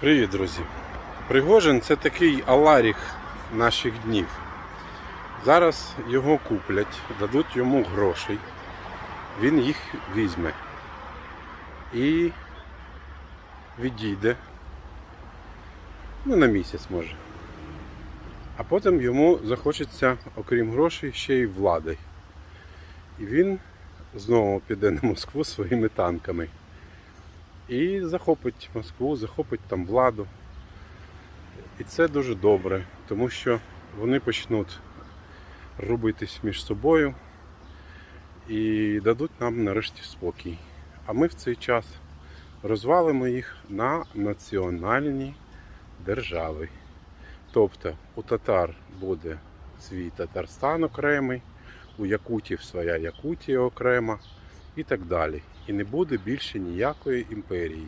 Привіт, друзі! Пригожин це такий аларіх наших днів. Зараз його куплять, дадуть йому грошей, він їх візьме і відійде. Ну, на місяць може. А потім йому захочеться, окрім грошей, ще й влади. І він знову піде на Москву своїми танками. І захопить Москву, захопить там владу. І це дуже добре, тому що вони почнуть рубитись між собою і дадуть нам нарешті спокій. А ми в цей час розвалимо їх на національні держави. Тобто у татар буде свій Татарстан окремий, у Якутів своя Якутія окрема і так далі. І не буде більше ніякої імперії.